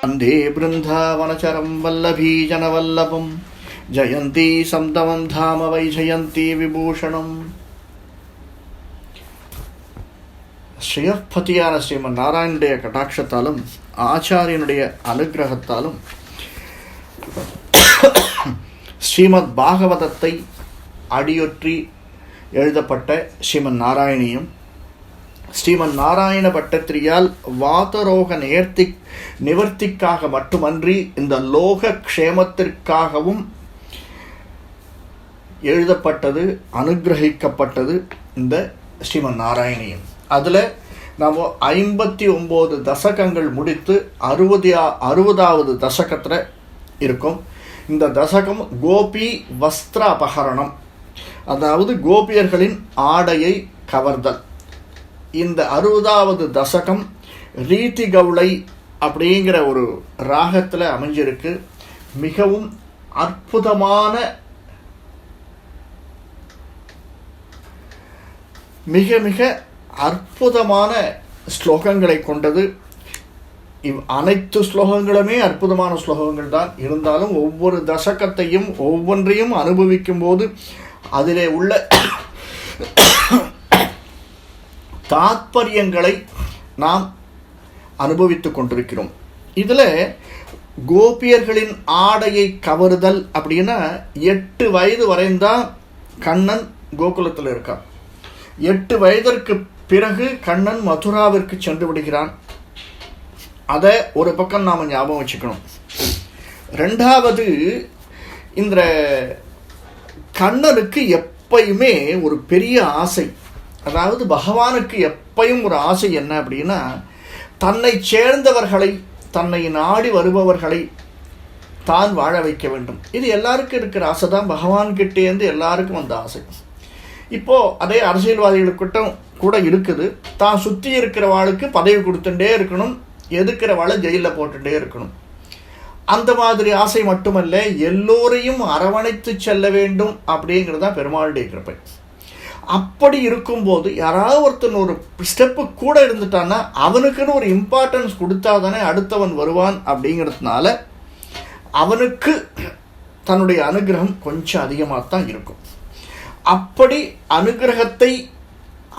वन्दे बृन्दावनचरं वल्लभीजनवल्लभं जयन्ती सन्तमं धाम वै जयन्ती விபூஷணம் ஸ்ரீயப்பதியான ஸ்ரீமன் நாராயணுடைய கடாட்சத்தாலும் ஆச்சாரியனுடைய அனுகிரகத்தாலும் ஸ்ரீமத் பாகவதத்தை அடியொற்றி எழுதப்பட்ட ஸ்ரீமன் நாராயணியும் ஸ்ரீமன் நாராயண பட்டத்திரியால் வாதரோக நேர்த்தி நிவர்த்திக்காக மட்டுமன்றி இந்த லோக க்ஷேமத்திற்காகவும் எழுதப்பட்டது அனுகிரகிக்கப்பட்டது இந்த ஸ்ரீமன் நாராயணியம் அதில் நாம் ஐம்பத்தி ஒம்பது தசகங்கள் முடித்து அறுபது அறுபதாவது தசகத்தில் இருக்கும். இந்த தசகம் கோபி வஸ்திர அபகரணம் அதாவது கோபியர்களின் ஆடையை கவர்தல். இந்த அறுபதாவது தசகம் ரீதி கவுளை அப்படிங்கிற ஒரு ராகத்தில் அமைஞ்சிருக்கு. மிகவும் அற்புதமான மிக மிக அற்புதமான ஸ்லோகங்களை கொண்டது. இவ் அனைத்து ஸ்லோகங்களுமே அற்புதமான ஸ்லோகங்கள் தான். இருந்தாலும் ஒவ்வொரு தசகத்தையும் ஒவ்வொன்றையும் அனுபவிக்கும் போது அதிலே உள்ள தாத்பரியங்களை நாம் அனுபவித்து கொண்டிருக்கிறோம். இதில் கோபியர்களின் ஆடையை கவருதல் அப்படின்னா எட்டு வயது வரைந்தான் கண்ணன் கோகுலத்தில் இருக்கான். எட்டு வயதிற்கு பிறகு கண்ணன் மதுராவிற்கு சென்று விடுகிறான். அதை ஒரு பக்கம் நாம் ஞாபகம் வச்சுக்கணும். ரெண்டாவது இந்த கண்ணனுக்கு எப்பயுமே ஒரு பெரிய ஆசை. அதாவது பகவானுக்கு எப்பயும் ஒரு ஆசை என்ன அப்படின்னா தன்னை சேர்ந்தவர்களை தன்னை நாடி வருபவர்களை தான் வாழ வைக்க வேண்டும். இது எல்லாருக்கும் இருக்கிற ஆசை தான் பகவான்கிட்டேருந்து எல்லாருக்கும் அந்த ஆசை. இப்போது அதே அரசியல்வாதிகளுக்கிட்டும் கூட இருக்குது. தான் சுற்றி இருக்கிறவாளுக்கு பதவி கொடுத்துட்டே இருக்கணும். எதுக்கிறவாளை ஜெயிலில் போட்டுட்டே இருக்கணும். அந்த மாதிரி ஆசை மட்டுமல்ல எல்லோரையும் அரவணைத்து செல்ல வேண்டும் அப்படிங்கிறது தான் பெருமாளுடைய கிருப்பை அப்படி இருக்கும்போது யாராவது ஒருத்தன் ஒரு ஸ்டெப்பு கூட இருந்துட்டான்னா அவனுக்குன்னு ஒரு இம்பார்ட்டன்ஸ் கொடுத்தா தானே அடுத்தவன் வருவான் அப்படிங்கிறதுனால அவனுக்கு தன்னுடைய அனுகிரகம் கொஞ்சம் அதிகமாக தான் இருக்கும். அப்படி அனுகிரகத்தை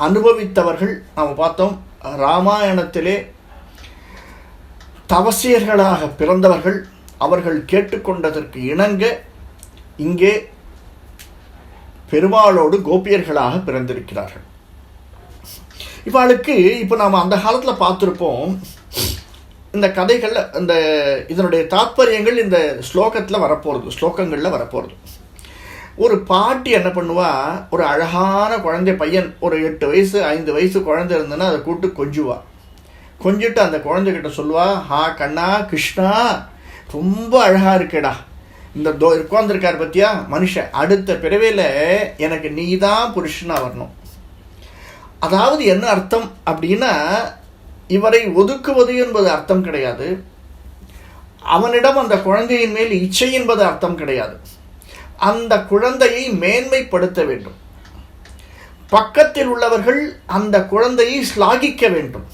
அனுபவித்தவர்கள் நாம் பார்த்தோம். ராமாயணத்திலே தவசியர்களாக பிறந்தவர்கள் அவர்கள் கேட்டுக்கொண்டதற்கு இணங்க இங்கே பெருமாளோடு கோபியர்களாக பிறந்திருக்கிறார்கள். இவாளுக்கு இப்போ நாம் அந்த காலத்தில் பார்த்துருப்போம். இந்த கதைகளில் இந்த இதனுடைய தாத்பரியங்கள் இந்த ஸ்லோகத்தில் வரப்போகிறது ஸ்லோகங்களில் வரப்போகிறது ஒரு பாட்டி என்ன பண்ணுவா? ஒரு அழகான குழந்தை பையன் ஒரு எட்டு வயசு ஐந்து வயசு குழந்தை இருந்ததுன்னா அதை கூப்பிட்டு கொஞ்சுவா. கொஞ்சிட்டு அந்த குழந்தைகிட்ட சொல்லுவா ஹா கண்ணா கிருஷ்ணா ரொம்ப அழகாக இருக்கேடா. இந்த தோ உட்காந்துருக்கார் பத்தியா? மனுஷன். அடுத்த பிறவையில் எனக்கு நீ தான் புருஷனாக வரணும். அதாவது என்ன அர்த்தம் அப்படின்னா இவரை ஒதுக்குவது என்பது அர்த்தம் கிடையாது. அவனிடம் அந்த குழந்தையின் மேல் இச்சை என்பது அர்த்தம் கிடையாது. அந்த குழந்தையை மேன்மைப்படுத்த வேண்டும். பக்கத்தில் உள்ளவர்கள் அந்த குழந்தையை ஸ்லாகிக்க வேண்டும்.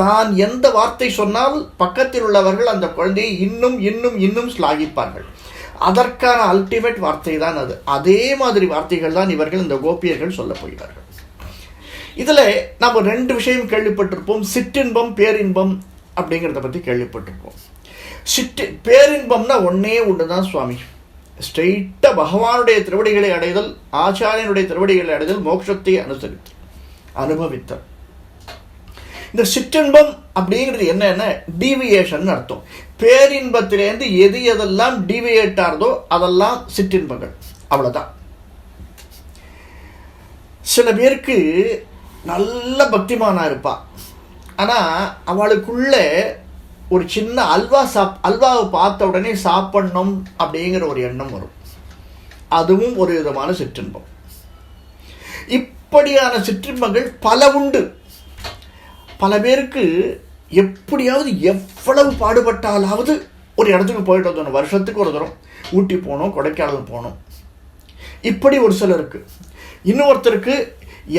தான் எந்த வார்த்தை சொன்னால் பக்கத்தில் உள்ளவர்கள் அந்த குழந்தையை இன்னும் இன்னும் இன்னும் ஸ்லாகிப்பார்கள். அதற்கான அல்டிமேட் வார்த்தை தான் அது. அதே மாதிரி வார்த்தைகள் தான் இவர்கள் இந்த கோபியர்கள் சொல்ல போகிறார்கள். இதில் நம்ம ரெண்டு விஷயம் கேள்விப்பட்டிருப்போம். சிற்றின்பம் பேரின்பம் அப்படிங்கிறத பற்றி கேள்விப்பட்டிருப்போம். சிட்டு பேரின்பம்னா ஒன்றே ஒன்று தான் சுவாமி ஸ்ட்ரெயிட்டாக பகவானுடைய திருவடிகளை அடைதல் ஆச்சாரியனுடைய திருவடிகளை அடைதல் மோட்சத்தை அனுசரித்தல் அனுபவித்தல். இந்த சிற்றின்பம் அப்படிங்கிறது என்னென்ன டீவியேஷன் அர்த்தம். பேரின்பத்திலேருந்து எது எதெல்லாம் டீவியேட் ஆகிறதோ அதெல்லாம் சிற்றின்பங்கள். அவ்வளோதான் சில பேருக்கு நல்ல பக்திமானா இருப்பா. ஆனால் அவளுக்குள்ளே ஒரு சின்ன அல்வா சாப் அல்வாவை பார்த்த உடனே சாப்பிடணும் அப்படிங்கிற ஒரு எண்ணம் வரும். அதுவும் ஒரு விதமான சிற்றின்பம். இப்படியான சிற்றின்பங்கள் பல உண்டு. பல பேருக்கு எப்படியாவது எவ்வளவு பாடுபட்டாலாவது ஒரு இடத்துக்கு போயிட்டு வந்தோம் வருஷத்துக்கு ஒரு தூரம் ஊட்டி போகணும் கொடைக்கானல் போகணும். இப்படி ஒரு சிலருக்கு இன்னொருத்தருக்கு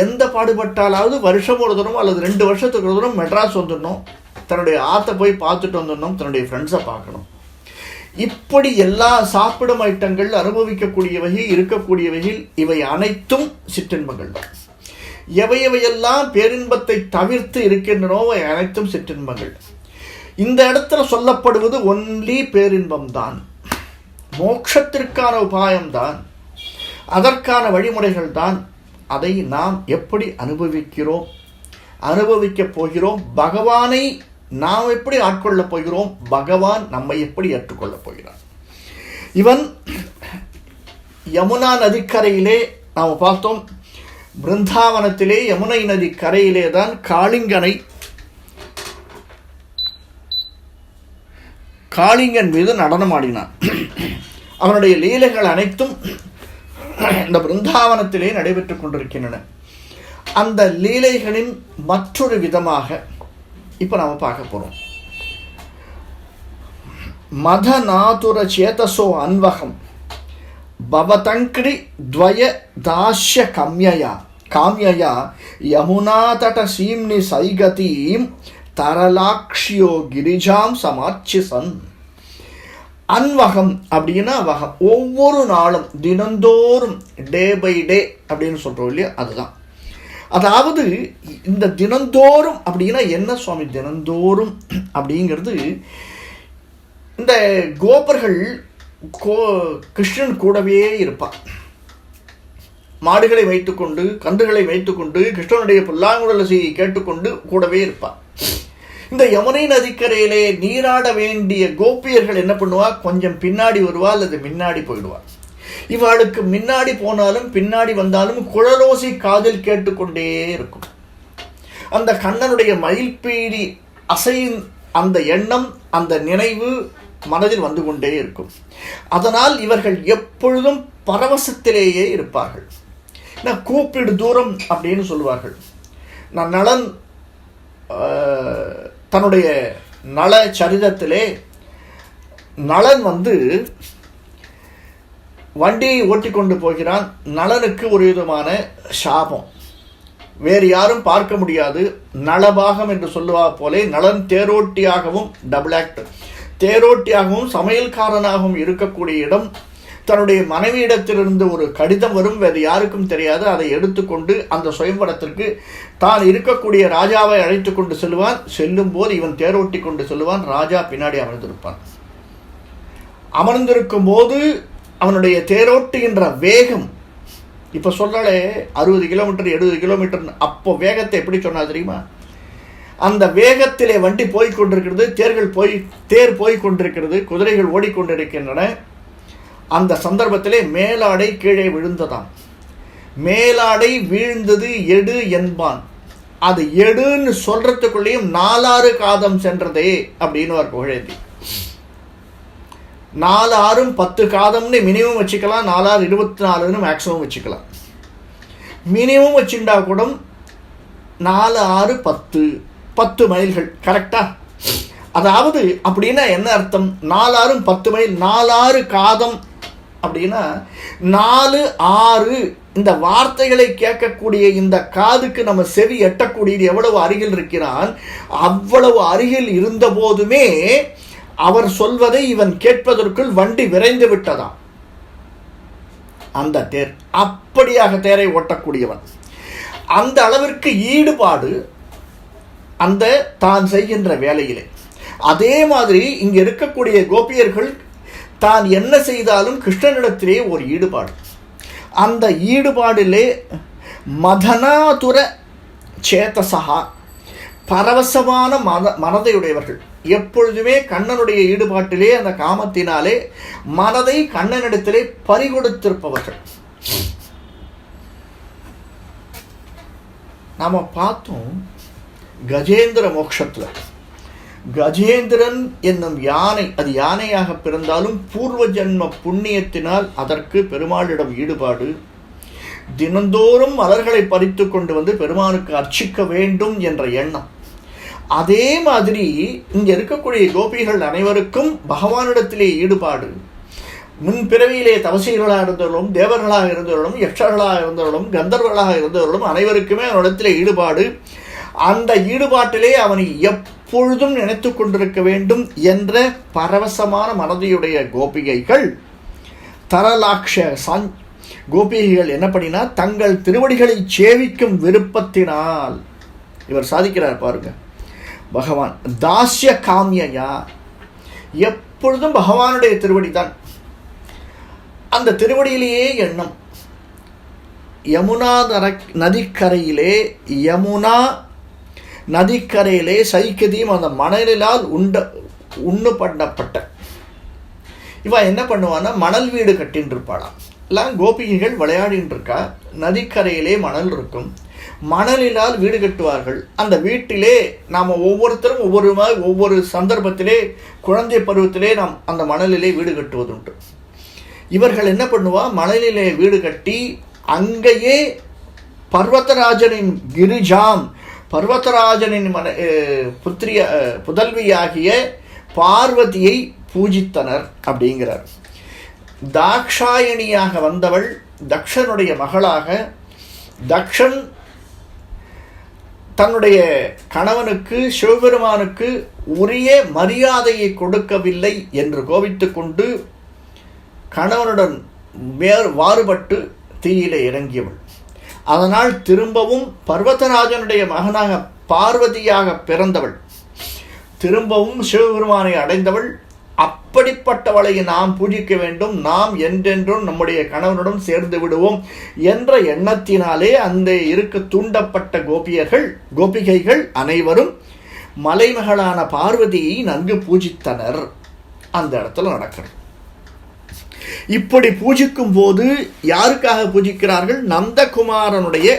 எந்த பாடுபட்டாலாவது வருஷம் ஒரு தூரம் அல்லது ரெண்டு வருஷத்துக்கு ஒரு தூரம் மெட்ராஸ் வந்துடணும். தன்னுடைய ஆற்றை போய் பார்த்துட்டு வந்துடணும் தன்னுடைய ஃப்ரெண்ட்ஸை பார்க்கணும். இப்படி எல்லா சாப்பிடும் ஐட்டங்கள் அனுபவிக்கக்கூடியவைகள் இருக்கக்கூடியவைகள் இவை அனைத்தும் சிற்றின்பங்கள். தான் எவையவையெல்லாம் பேரின்பத்தை தவிர்த்து இருக்கின்றனவோ அனைத்தும் சிற்றின்பங்கள். இந்த இடத்துல சொல்லப்படுவது ஒன்லி பேரின்பம் தான் மோட்சத்திற்கான உபாயம்தான். அதற்கான வழிமுறைகள் தான் அதை நாம் எப்படி அனுபவிக்கிறோம்? அனுபவிக்கப் போகிறோம். பகவானை நாம் எப்படி ஆட்கொள்ளப் போகிறோம்? பகவான் நம்மை எப்படி ஏற்றுக்கொள்ளப் போகிறார் இவன் யமுனா நதிக்கரையிலே நாம் பார்த்தோம். பிருந்தாவனத்திலே யமுனை நதி கரையிலே தான் காளிங்கனை காளிங்கன் மீது நடனமாடினான் அவனுடைய லீலைகள் அனைத்தும் இந்த பிருந்தாவனத்திலே நடைபெற்றுக் கொண்டிருக்கின்றன. அந்த லீலைகளின் மற்றொரு விதமாக இப்போ நாம் பார்க்க போகிறோம் மதநாதுர சேதசோ அன்வகம். பவதங்கிரி துவய தாஷ்ய கம்யயா காமியயா யமுனாதட சீம்னி சைகதீம் தரலாக்ஷியோ கிரிஜாம் சமாட்சிசன் அன்வகம் அப்படின்னா வகம் ஒவ்வொரு நாளும் தினந்தோறும் டே பை டே அப்படின்னு சொல்கிறோம் இல்லையா? அதுதான். அதாவது இந்த தினந்தோறும் அப்படின்னா என்ன சுவாமி? தினந்தோறும் அப்படிங்கிறது இந்த கோபர்கள் கோ கிருஷ்ணன் கூடவே இருப்பான். மாடுகளை வைத்துக்கொண்டு கன்றுகளை வைத்துக்கொண்டு கிருஷ்ணனுடைய புல்லாங்குழலசையை கேட்டுக்கொண்டு கூடவே இருப்பான். இந்த யமுனை நதிக்கரையிலே நீராட வேண்டிய கோபியர்கள் என்ன பண்ணுவா? கொஞ்சம் பின்னாடி வருவா அல்லது முன்னாடி போயிடுவா. இவளுக்கு முன்னாடி போனாலும் பின்னாடி வந்தாலும் குழலோசி காதில் கேட்டுக்கொண்டே இருக்கும். அந்த கண்ணனுடைய மயில்பீடி அசையின் அந்த எண்ணம் அந்த நினைவு மனதில் வந்து கொண்டே இருக்கும். அதனால் இவர்கள் எப்பொழுதும் பரவசத்திலேயே இருப்பார்கள். நான் கூப்பிடு தூரம் அப்படின்னு சொல்லுவார்கள். நான் நலன் தன்னுடைய நல சரிதத்திலே நலன் வந்து வண்டியை ஓட்டி கொண்டு போகிறான். நலனுக்கு ஒரு விதமான சாபம். வேறு யாரும் பார்க்க முடியாது. நலபாகம் என்று சொல்லுவா போலே நலன் தேரோட்டியாகவும் டபுள் ஆக்ட் தேரோட்டியாகவும் சமையல்காரனாகவும் இருக்கக்கூடிய இடம் தன்னுடைய மனைவியிடத்திலிருந்து ஒரு கடிதம் வரும் வேறு யாருக்கும் தெரியாது. அதை எடுத்துக்கொண்டு அந்த சுயம்பரத்திற்கு தான் இருக்கக்கூடிய ராஜாவை அழைத்து கொண்டு செல்வான். செல்லும் போது இவன் தேரோட்டி கொண்டு செல்வான். ராஜா பின்னாடி அமர்ந்திருப்பான். அமர்ந்திருக்கும் போது அவனுடைய தேரோட்டுகின்ற வேகம் இப்போ சொல்லலே அறுபது கிலோமீட்டர் எழுபது கிலோமீட்டர் அப்போ வேகத்தை எப்படி சொன்னா தெரியுமா? அந்த வேகத்திலே வண்டி போய் கொண்டிருக்கிறது தேர்கள் போய் தேர் போய் கொண்டிருக்கிறது குதிரைகள் ஓடிக்கொண்டிருக்கின்றன. அந்த சந்தர்ப்பத்திலே மேலாடை கீழே விழுந்ததாம். மேலாடை வீழ்ந்தது எடு என்பான். அது எடுன்னு சொல்றதுக்குள்ளேயும் நாலாறு காதம் சென்றதே அப்படின்னு ஒரு புகழேந்தி. நாலு ஆறும் பத்து காதம்னு மினிமம் வச்சுக்கலாம் நாலாறு இருபத்தி நாலுன்னு மேக்ஸிமம் வச்சுக்கலாம். மினிமம் வச்சுட்டா கூட நாலு ஆறு பத்து. பத்து மைல்கள் கரெக்டா அதாவது அப்படின்னா என்ன அர்த்தம்? நாலாறும் பத்து மைல் நாலாறு காதம் அப்படின்னா நாலு ஆறு இந்த வார்த்தைகளை கேட்கக்கூடிய இந்த காதுக்கு நம்ம செவி எட்டக்கூடியது எவ்வளவு அருகில் இருக்கிறான்? அவ்வளவு அருகில் இருந்த போதுமே அவர் சொல்வதை இவன் கேட்பதற்குள் வண்டி விரைந்து விட்டதாம். அந்த தேர் அப்படியாக தேரை ஓட்டக்கூடியவன். அந்த அளவிற்கு ஈடுபாடு அந்த தான் செய்கின்ற வேலையிலே. அதே மாதிரி இங்கே இருக்கக்கூடிய கோபியர்கள் தான் என்ன செய்தாலும் கிருஷ்ணனிடத்திலே ஒரு ஈடுபாடு. அந்த ஈடுபாடிலே மதனாதுர சேத்தசகா பரவசமான மத மனதையுடையவர்கள். எப்பொழுதுமே கண்ணனுடைய ஈடுபாட்டிலே அந்த காமத்தினாலே மனதை கண்ணனிடத்திலே பறிகொடுத்திருப்பவர்கள். நாம் பார்த்தோம் கஜேந்திர மோக்ஷத்தில். கஜேந்திரன் என்னும் யானை அது யானையாக பிறந்தாலும் பூர்வ ஜென்ம புண்ணியத்தினால் அதற்கு பெருமாளிடம் ஈடுபாடு. தினந்தோறும் மலர்களை பறித்து கொண்டு வந்து பெருமானுக்கு அர்ச்சிக்க வேண்டும் என்ற எண்ணம். அதே மாதிரி இங்கே இருக்கக்கூடிய கோபிகள் அனைவருக்கும் பகவானிடத்திலே ஈடுபாடு. முன் பிறவியிலே தவசிகளாக இருந்தவர்களும் தேவர்களாக இருந்தவர்களும் யக்ஷர்களாக இருந்தவர்களும் கந்தர்வர்களாக இருந்தவர்களும் அனைவருக்குமே அவனிடத்திலே ஈடுபாடு. அந்த ஈடுபாட்டிலே அவனை எப்பொழுதும் நினைத்து கொண்டிருக்க வேண்டும் என்ற பரவசமான மனதையுடைய கோபிகைகள். தரலாட்ச சாஞ் கோபிகைகள் என்ன பண்ணினா தங்கள் திருவடிகளை சேவிக்கும் விருப்பத்தினால் இவர் சாதிக்கிறார் பாருங்க. பகவான் தாஸ்ய காமியா எப்பொழுதும் பகவானுடைய திருவடி தான் அந்த திருவடியிலேயே எண்ணம். யமுனா தர நதிக்கரையிலே யமுனா நதிக்கரையிலே சைக்கதியும் அந்த மணலிலால் உண்ட உண்ணு பண்ணப்பட்ட இவன் என்ன பண்ணுவான்னா மணல் வீடு கட்டின்னு இருப்பாளாம் எல்லாம் கோபிகைகள் விளையாடின்னு இருக்கா நதிக்கரையிலே மணல் இருக்கும். மணலினால் வீடு கட்டுவார்கள். அந்த வீட்டிலே நாம் ஒவ்வொருத்தரும் ஒவ்வொரு மாதிரி ஒவ்வொரு சந்தர்ப்பத்திலே குழந்தை பருவத்திலே நாம் அந்த மணலிலே வீடு கட்டுவதுண்டு. இவர்கள் என்ன பண்ணுவா? மணலிலே வீடு கட்டி அங்கேயே பர்வதராஜனின் கிரிஜாம் பர்வதராஜனின் மன புத்திரிய புதல்வியாகிய பார்வதியை பூஜித்தனர் அப்படிங்கிறார். தாக்ஷாயணியாக வந்தவள் தக்ஷனுடைய மகளாக தக்ஷன் தன்னுடைய கணவனுக்கு சிவபெருமானுக்கு உரிய மரியாதையை கொடுக்கவில்லை என்று கோபித்து கொண்டு கணவனுடன் வேறு வாறுபட்டு தீயிலே இறங்கியவள். அதனால் திரும்பவும் பர்வதராஜனுடைய மகனாக பார்வதியாக பிறந்தவள். திரும்பவும் சிவபெருமானை அடைந்தவள். அப்படிப்பட்டவளை நாம் பூஜிக்க வேண்டும். நாம் என்றென்றும் நம்முடைய கணவனுடன் சேர்ந்து விடுவோம் என்ற எண்ணத்தினாலே அந்த இருக்க தூண்டப்பட்ட கோபியர்கள் கோபிகைகள் அனைவரும் மலைமகளான பார்வதியை நன்கு பூஜித்தனர். அந்த இடத்துல நடக்கிறது. இப்படி பூஜிக்கும் போது யாருக்காக பூஜிக்கிறார்கள்? நந்தகுமாரனுடைய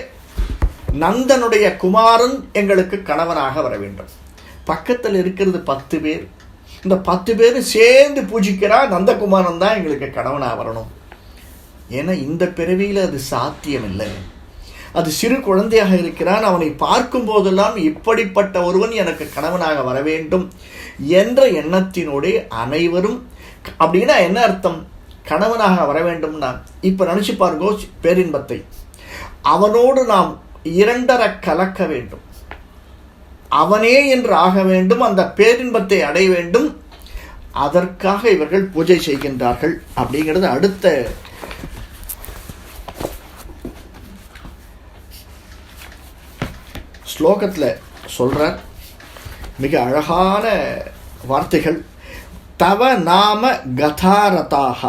நந்தனுடைய குமாரன் எங்களுக்கு கணவனாக வர வேண்டும். பக்கத்தில் இருக்கிறது பத்து பேர். இந்த பத்து பேர் சேர்ந்து பூஜிக்கிறா நந்தகுமாரன் தான் எங்களுக்கு கணவனாக வரணும். ஏன்னா இந்த பிறவியில் அது சாத்தியம் இல்லை அது சிறு குழந்தையாக இருக்கிறான். அவனை பார்க்கும் போதெல்லாம் இப்படிப்பட்ட ஒருவன் எனக்கு கணவனாக வர வேண்டும் என்ற எண்ணத்தினோடு அனைவரும் அப்படின்னா என்ன அர்த்தம்? கணவனாக வர வேண்டும்னா இப்போ நினச்சி பாருங்கோ பேரின்பத்தை. அவனோடு நாம் இரண்டர கலக்க வேண்டும். அவனே என்று ஆக வேண்டும் அந்த பேரின்பத்தை அடைய வேண்டும். அதற்காக இவர்கள் பூஜை செய்கின்றார்கள் அப்படிங்கிறது அடுத்த ஸ்லோகத்தில் சொல்கிறார் மிக அழகான வார்த்தைகள். தவ நாம கதாரதாக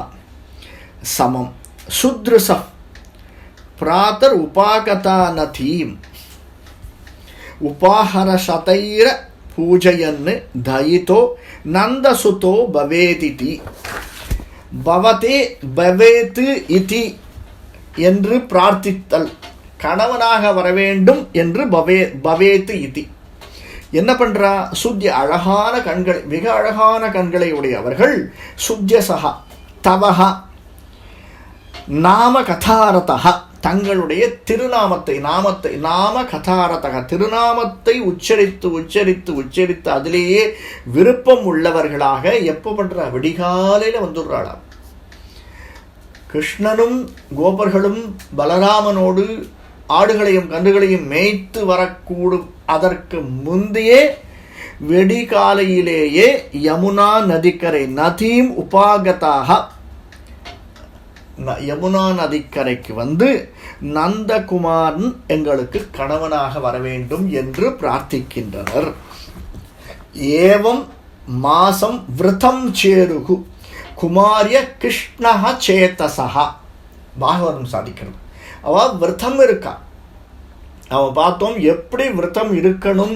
சமம். சுத்ருசம். பிராத்தர் உபாகதா நதீம் உபாஹரசதைர பூஜையன்னு தயிதோ நந்தசுதோ பவேதிதி. பவதே பவேத்து இதி என்று பிரார்த்தித்தல். கணவனாக வர வேண்டும் என்று பவே பவேத்து இதி. என்ன பண்ணுறா சுத்திய அழகான கண்கள் மிக அழகான கண்களை உடையவர்கள். சுத்தியசகா தவகா நாம கதாரதா தங்களுடைய திருநாமத்தை நாமத்தை நாம கதாரதக திருநாமத்தை உச்சரித்து உச்சரித்து உச்சரித்து அதிலேயே விருப்பம் உள்ளவர்களாக எப்போ பண்ணுறா? விடிகாலையில் வந்துடுறாளாம். கிருஷ்ணனும் கோபர்களும் பலராமனோடு ஆடுகளையும் கன்றுகளையும் மேய்த்து வரக்கூடும். அதற்கு முந்தையே வெடிகாலையிலேயே யமுனா நதிக்கரை நதீம் உபாகதாக யமுனா நதிக்கரைக்கு வந்து நந்தகுமாரன் எங்களுக்கு கணவனாக வர வேண்டும் என்று பிரார்த்திக்கின்றனர். ஏவம் மாசம் விரதம் சேருகு. குமாரிய கிருஷ்ணஹ சேத்தசா பாகவதம் சாதிக்கிறது அவ விரதம் இருக்கா? அவ பார்த்தோம் எப்படி விரதம் இருக்கணும்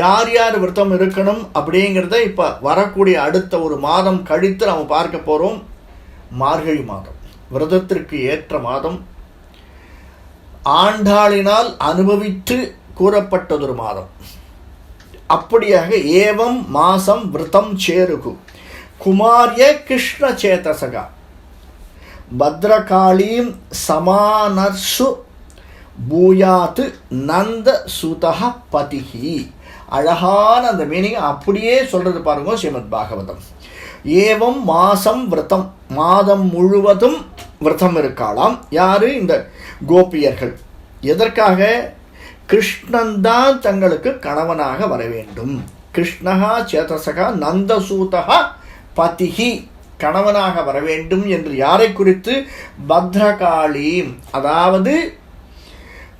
யார் யார் விரதம் இருக்கணும் அப்படிங்கிறத இப்போ வரக்கூடிய அடுத்த ஒரு மாதம் கழித்து நம்ம பார்க்க போகிறோம் மார்கழி மாதம். விரதத்திற்கு ஏற்ற மாதம் ஆண்டாளினால் அனுபவித்து கூறப்பட்டதொரு மாதம். அப்படியாக ஏவம் மாசம் விரதம் சேருகு. குமாரிய கிருஷ்ண சேதசகா. பத்ரகாளீம் சமானர்சு பூயாத்து நந்த சுதக பதிகி. அழகான அந்த மீனிங் அப்படியே சொல்றது பாருங்க ஸ்ரீமத் பாகவதம். ஏவம் மாசம் விரதம். மாதம் முழுவதும் விரதம் இருக்காளாம் யாரு? இந்த கோபியர்கள். எதற்காக? கிருஷ்ணன்தான் தங்களுக்கு கணவனாக வர வேண்டும். கிருஷ்ணகா சேதசகா நந்தசூதகா பதிகி கணவனாக வர வேண்டும் என்று யாரை குறித்து? பத்ரகாளி. அதாவது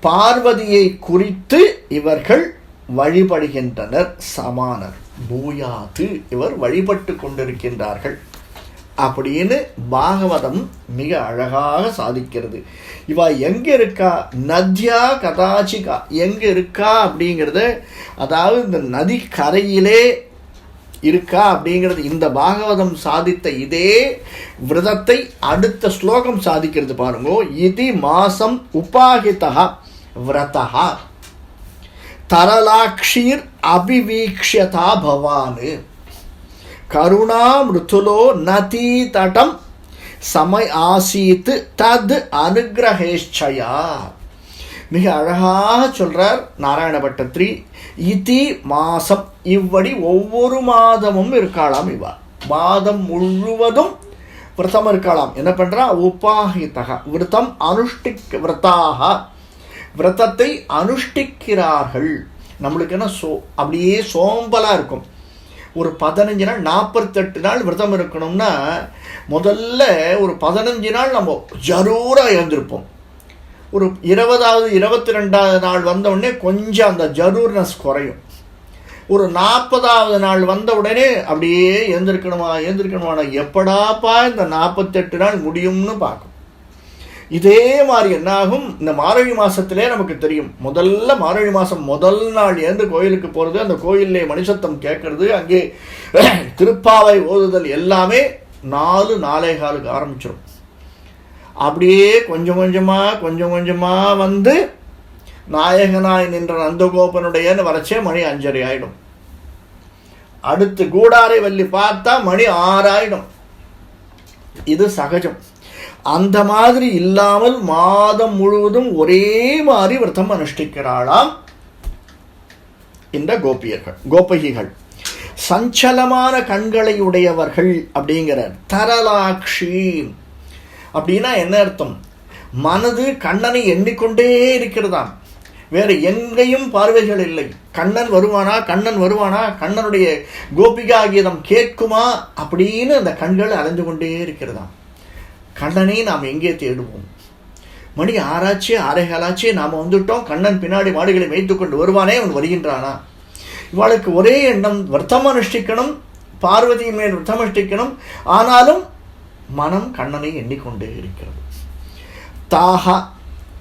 பார்வதியை குறித்து இவர்கள் வழிபடுகின்றனர். சமானர். பூயாது. இவர் வழிபட்டு கொண்டிருக்கின்றார்கள். அப்படின்னு பாகவதம் மிக அழகாக சாதிக்கிறது. இவா எங்க இருக்கா? நத்யா கதாச்சிகா. எங்க இருக்கா அப்படிங்கிறத அதாவது இந்த நதி கரையிலே இருக்கா அப்படிங்கிறது இந்த பாகவதம் சாதித்த இதே விரதத்தை அடுத்த ஸ்லோகம் சாதிக்கிறது பாருங்கோ. இது மாசம் உபாகிதா விரதா. தரலாட்சீர் அபிவீக்ஷதா பவானு. கருணா மிருதுலோ நதி தடம் சமய் ஆசீத்து தத் அனுகிரகேச்சயா மிக அழகாக சொல்கிறார் நாராயணபட்டத்ரி இதி மாசம் இவ்வடி ஒவ்வொரு மாதமும் இருக்காளாம் இவா. மாதம் முழுவதும் விரதம் இருக்கலாம் என்ன பண்ணுறா உபாகிதக விரதம் அனுஷ்டிக் விரதாக விரதத்தை அனுஷ்டிக்கிறார்கள். நம்மளுக்கு என்ன சோ அப்படியே சோம்பலாக இருக்கும். ஒரு பதினஞ்சு நாள் நாற்பத்தெட்டு நாள் விரதம் இருக்கணும்னா முதல்ல ஒரு பதினஞ்சு நாள் நம்ம ஜரூராக இருந்திருப்போம் ஒரு இருபதாவது இருபத்தி ரெண்டாவது நாள் வந்தவுடனே கொஞ்சம் அந்த ஜரூர்னஸ் குறையும். ஒரு நாற்பதாவது நாள் வந்த உடனே அப்படியே எழுந்திருக்கணுமா எழுந்திருக்கணுமா எப்படாப்பா இந்த நாற்பத்தெட்டு நாள் முடியும்னு பார்க்கும். இதே மாதிரி என்னாகும்? இந்த மாரழி மாதத்திலே நமக்கு தெரியும். முதல்ல மாரழி மாதம் முதல் நாள் ஏந்து கோயிலுக்கு போகிறது அந்த கோயிலே மணிசத்தம் கேட்கறது அங்கே திருப்பாவை ஓதுதல் எல்லாமே நாலு நாளே காலுக்கு ஆரம்பிச்சிடும் அப்படியே கொஞ்சம் கொஞ்சமாக கொஞ்சம் கொஞ்சமாக வந்து நாயகனாய் நின்ற நந்தகோபனுடையன்னு வரச்சே மணி அஞ்சரை ஆயிடும். அடுத்து கூடாரை வள்ளி பார்த்தா மணி ஆறாயிடும். இது சகஜம். அந்த மாதிரி இல்லாமல் மாதம் முழுவதும் ஒரே மாதிரி விரதம் அனுஷ்டிக்கிறாளாம் இந்த கோபியர்கள் கோபகிகள். சஞ்சலமான கண்களை உடையவர்கள் அப்படிங்கிறார். தரலாட்சி அப்படின்னா என்ன அர்த்தம்? மனது கண்ணனை எண்ணிக்கொண்டே இருக்கிறதாம். வேறு எங்கேயும் பார்வைகள் இல்லை. கண்ணன் வருவானா கண்ணன் வருவானா கண்ணனுடைய கோபிகா கீதம் கேட்குமா அப்படின்னு அந்த கண்கள் அலைஞ்சு கொண்டே இருக்கிறதாம். கண்ணனை நாம் எங்கே தேடுவோம்? மணி ஆறாச்சு ஆரைகாலாச்சு நாம் வந்துட்டோம். கண்ணன் பின்னாடி மாடுகளை மேய்த்து கொண்டு வருவானே அவன் வருகின்றானா? இவளுக்கு ஒரே எண்ணம் விரதம் அனுஷ்டிக்கணும் பார்வதி மேல் விரதம் அனுஷ்டிக்கணும் ஆனாலும் மனம் கண்ணனை எண்ணிக்கொண்டே இருக்கிறது. தாகா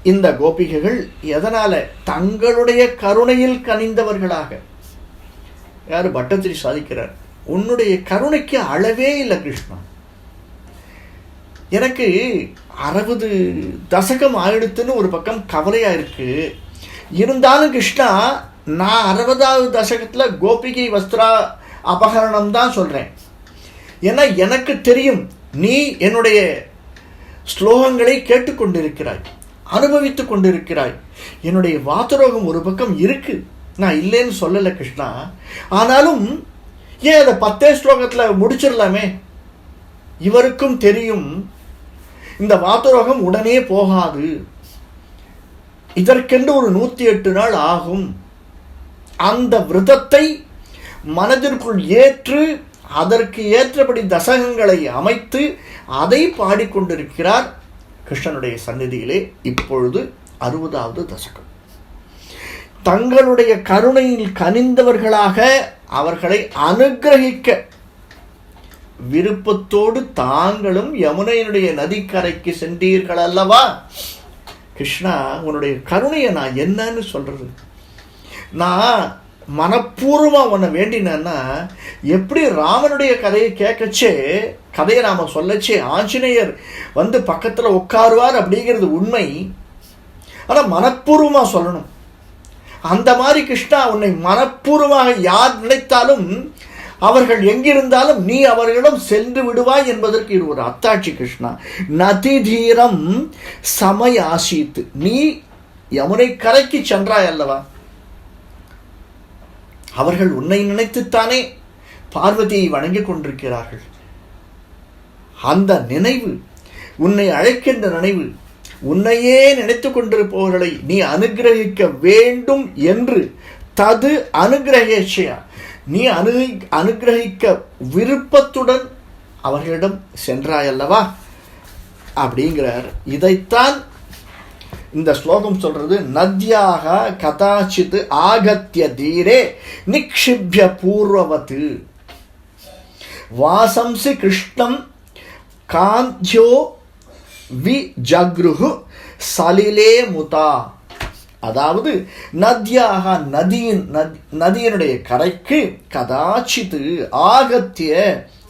இந்த கோபிகைகள் எதனால? தங்களுடைய கருணையில் கனிந்தவர்களாக. யார் பட்டத்திரி சாதிக்கிறார். உன்னுடைய கருணைக்கு அளவே இல்லை கிருஷ்ணா. எனக்கு அறுபது தசகம் ஆயிடுத்துன்னு ஒரு பக்கம் கவலையாக இருக்குது இருந்தாலும் கிருஷ்ணா நான் அறுபதாவது தசகத்தில் கோபிகை வஸ்திரா அபகரணம் தான் சொல்கிறேன் ஏன்னா எனக்கு தெரியும் நீ என்னுடைய ஸ்லோகங்களை கேட்டுக்கொண்டிருக்கிறாய் அனுபவித்து கொண்டிருக்கிறாய். என்னுடைய வாத்துரோகம் ஒரு பக்கம் இருக்கு. நான் இல்லைன்னு சொல்லலை கிருஷ்ணா. ஆனாலும் ஏன் அதை பத்தே ஸ்லோகத்தில் முடிச்சிடலாமே? இவருக்கும் தெரியும் இந்த வாத்துரோகம் உடனே போகாது. இதற்கென்று ஒரு நூற்றி எட்டு நாள் ஆகும். அந்த விரதத்தை மனதிற்குள் ஏற்று அதற்கு ஏற்றபடி தசகங்களை அமைத்து அதை பாடிக்கொண்டிருக்கிறார் கிருஷ்ணனுடைய சந்நிதியிலே இப்பொழுது அறுபதாவது தசகம். தங்களுடைய கருணையில் கனிந்தவர்களாக அவர்களை அனுகிரகிக்க விருப்பத்தோடு தாங்களும் யமுனையினுடைய நதிக்கரைக்கு சென்றீர்கள் அல்லவா? கிருஷ்ணா உன்னுடைய கருணையை நான் என்னன்னு சொல்றது. நான் மனப்பூர்வமாக உன்னை வேண்டினேன்னா எப்படி ராமனுடைய கதையை கேட்கச்சே கதையை நாம் சொல்லச்சே ஆஞ்சநேயர் வந்து பக்கத்தில் உட்காருவார் அப்படிங்கிறது உண்மை. ஆனால் மனப்பூர்வமாக சொல்லணும். அந்த மாதிரி கிருஷ்ணா உன்னை மனப்பூர்வமாக யார் நினைத்தாலும் அவர்கள் எங்கிருந்தாலும் நீ அவர்களிடம் சென்று விடுவாய் என்பதற்கு இது ஒரு அத்தாட்சி கிருஷ்ணா. நதி தீரம் சமய ஆசித்து நீ யமுனை கரைக்கு சென்றாய் அல்லவா? அவர்கள் உன்னை நினைத்துத்தானே பார்வதியை வணங்கிக் கொண்டிருக்கிறார்கள். அந்த நினைவு உன்னை அழைக்கின்ற நினைவு உன்னையே நினைத்து கொண்டிருப்பவர்களை நீ அனுகிரகிக்க வேண்டும் என்று தது அனுகிரகேட்சையா நீ அனு அனுகிரகிக்க விருப்பத்துடன் அவர்களிடம் சென்றாயல்லவா? அப்படிங்கிறார். இதைத்தான் இந்த ஸ்லோகம் சொல்றது. நத்யாக கதாச்சித் ஆகத்திய தீரே நிக்ஷிப்ய பூர்வவத்து வாசம்சி கிருஷ்ணம் காந்தியோ வி ஜக்ருஹு சலிலே முதா. அதாவது நதியாக நதியின் நதியினுடைய கரைக்கு கதாச்சித்து ஆகத்திய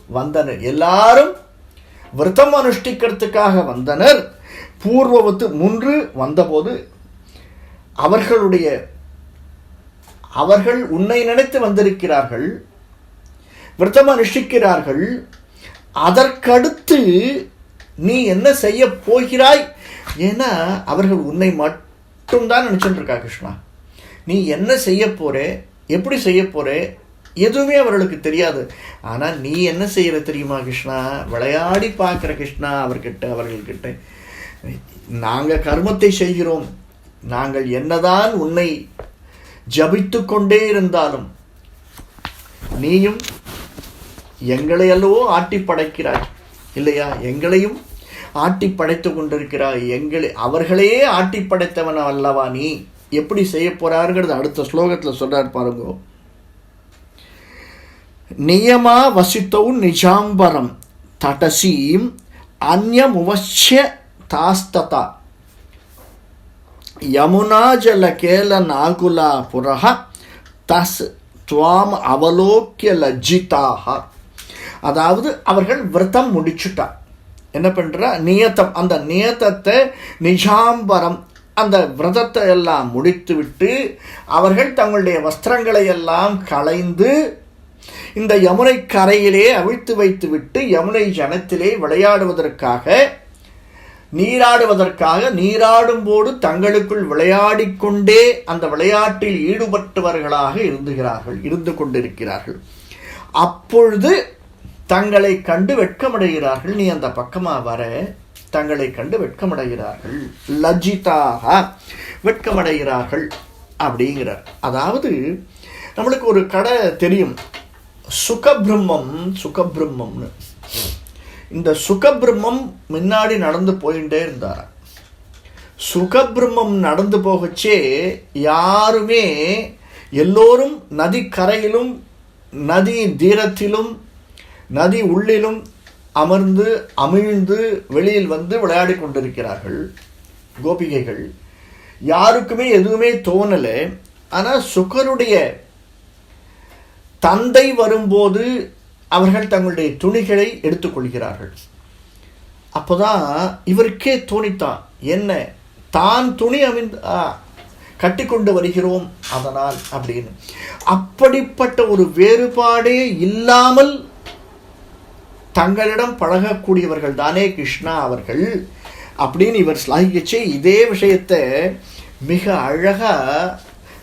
வந்தனர். எல்லாரும் விரதம் அனுஷ்டிக்கிறதுக்காக வந்தனர். பூர்வவத்து முன்று வந்தபோது அவர்களுடைய அவர்கள் உன்னை நினைத்து வந்திருக்கிறார்கள் விரதம் அனுஷ்டிக்கிறார்கள் அதற்கடுத்து நீ என்ன செய்ய போகிறாய் ஏன்னா அவர்கள் உன்னை மட்டும்தான் நினச்சிட்டு இருக்கா கிருஷ்ணா. நீ என்ன செய்ய போகிறே எப்படி செய்ய போறே எதுவுமே அவர்களுக்கு தெரியாது. ஆனால் நீ என்ன செய்கிற தெரியுமா கிருஷ்ணா? விளையாடி பார்க்குற கிருஷ்ணா அவர்கிட்ட அவர்கள்கிட்ட. நாங்கள் கர்மத்தை செய்கிறோம். நாங்கள் என்னதான் உன்னை ஜபித்து கொண்டே இருந்தாலும் நீயும் எங்களை அல்லவோ ஆட்டி படைக்கிறாய் இல்லையா? எங்களையும் ஆட்டி படைத்து கொண்டிருக்கிறாய். எங்களை அவர்களே ஆட்டி படைத்தவன் அல்லவா நீ? எப்படி செய்ய போறாருங்கிறது அடுத்த ஸ்லோகத்தில் சொல்றார் பாருங்க. நியமா வசித்தௌ நிஜாம்பரம் தடசீம் அந்யமுவசிய தாஸ்ததா. யமுனா கேல நாகுலா புரக தஸ் துவாம் அவலோக்கிய லஜ்ஜிதாக அதாவது அவர்கள் விரதம் முடிச்சுட்டா என்ன பண்ணுறா நியத்தம். அந்த நியத்தத்தை நிஜாம்பரம் அந்த விரதத்தை எல்லாம் முடித்துவிட்டு அவர்கள் தங்களுடைய வஸ்திரங்களை எல்லாம் களைந்து இந்த யமுனை கரையிலே அவிழ்த்து வைத்துவிட்டு யமுனை ஜனத்திலே விளையாடுவதற்காக நீராடுவதற்காக நீராடும்போது தங்களுக்குள் விளையாடிக்கொண்டே அந்த விளையாட்டில் ஈடுபட்டவர்களாக இருந்துகிறார்கள் இருந்து கொண்டிருக்கிறார்கள். அப்பொழுது தங்களை கண்டு வெட்கமடைகிறார்கள். நீ அந்த பக்கமாக வர தங்களை கண்டு வெட்கமடைகிறார்கள். லஜ்ஜிதாக வெட்கமடைகிறார்கள் அப்படிங்கிறார். அதாவது நம்மளுக்கு ஒரு கடை தெரியும். சுகபிரம்மம் சுகபிரம்மம்னு. இந்த சுகபிரம்மம் முன்னாடி நடந்து போயிட்டே இருந்தார் சுகபிரம்மம் நடந்து போகச்சே யாருமே எல்லோரும் நதிக்கரையிலும் நதி தீரத்திலும் நதி உள்ளிலும் அமர்ந்து அமிழ்ந்து வெளியில் வந்து விளையாடி கொண்டிருக்கிறார்கள் கோபிகைகள். யாருக்குமே எதுவுமே தோணலை. ஆனால் சுகருடைய தந்தை வரும்போது அவர்கள் தங்களுடைய துணிகளை எடுத்துக்கொள்கிறார்கள். அப்போதான் இவருக்கே தோணித்தான் என்ன தான் துணி அமைந்து கட்டி கொண்டு வருகிறோம் அதனால் அப்படின்னு. அப்படிப்பட்ட ஒரு வேறுபாடே இல்லாமல் தங்களிடம் பழகக்கூடியவர்கள் தானே கிருஷ்ணா அவர்கள் அப்படின்னு இவர் ஸ்லாகிச்சு இதே விஷயத்தை மிக அழகாக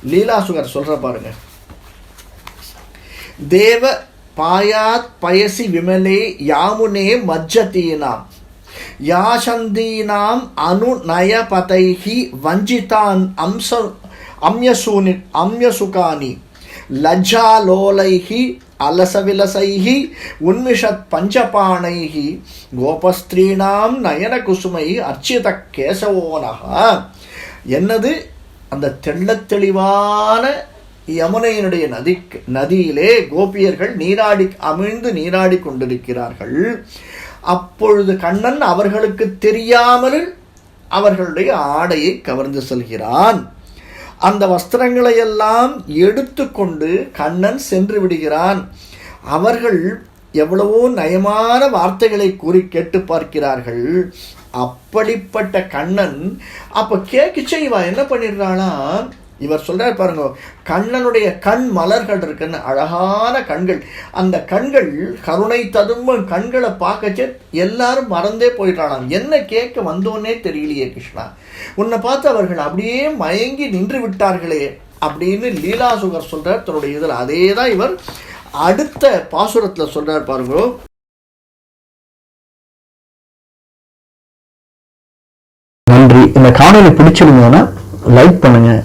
லீலாசுகர் சொல்கிற பாருங்க. தேவ பாயாத் பயசி விமலே யாமுனே மஜ்ஜதீனாம். யாசந்தீனாம் அனுநயபதைஹி வஞ்சிதான் அம்ச அம்யசூனி அம்யசுகானி. லஜ்ஜாலோலைஹி அலசவிலசைஹி உன்மிஷத் பஞ்சபாணைஹி கோபஸ்திரீனாம் நயன குசுமை அர்ச்சித கேசவோனகா என்னது? அந்த தெள்ள தெளிவான யமுனையினுடைய நதிக்கு நதியிலே கோபியர்கள் நீராடி அமிழ்ந்து நீராடி கொண்டிருக்கிறார்கள். அப்பொழுது கண்ணன் அவர்களுக்கு தெரியாமல் அவர்களுடைய ஆடையை கவர்ந்து செல்கிறான். அந்த வஸ்திரங்களை எல்லாம் எடுத்துக்கொண்டு கண்ணன் சென்று விடுகிறான். அவர்கள் எவ்வளவோ நயமான வார்த்தைகளை கூறி கேட்டு பார்க்கிறார்கள். அப்படிப்பட்ட கண்ணன் அப்போ கேட்கிச்சே இவன் என்ன பண்ணிடுறானா? இவர் சொல்கிறார் பாருங்க கண்ணனுடைய கண் மலர்கள் இருக்குன்னு அழகான கண்கள். அந்த கண்கள் கருணை ததும்பும் கண்களை பார்க்கச்சே எல்லாரும் மறந்தே போயிட்டானாம் என்ன கேட்க வந்தோன்னே தெரியலையே கிருஷ்ணா. உன்னை பார்த்து அவர்கள் அப்படியே மயங்கி நின்று விட்டார்களே அப்படின்னு லீலாசுகர் சொல்கிறார் தன்னுடைய இதில். அதே தான் இவர் அடுத்த பாசுரத்தில் சொல்கிறார் பாருங்கோ. நன்றி. இந்த காணொலி பிடிச்சிருந்தோன்னா லைக் பண்ணுங்கள்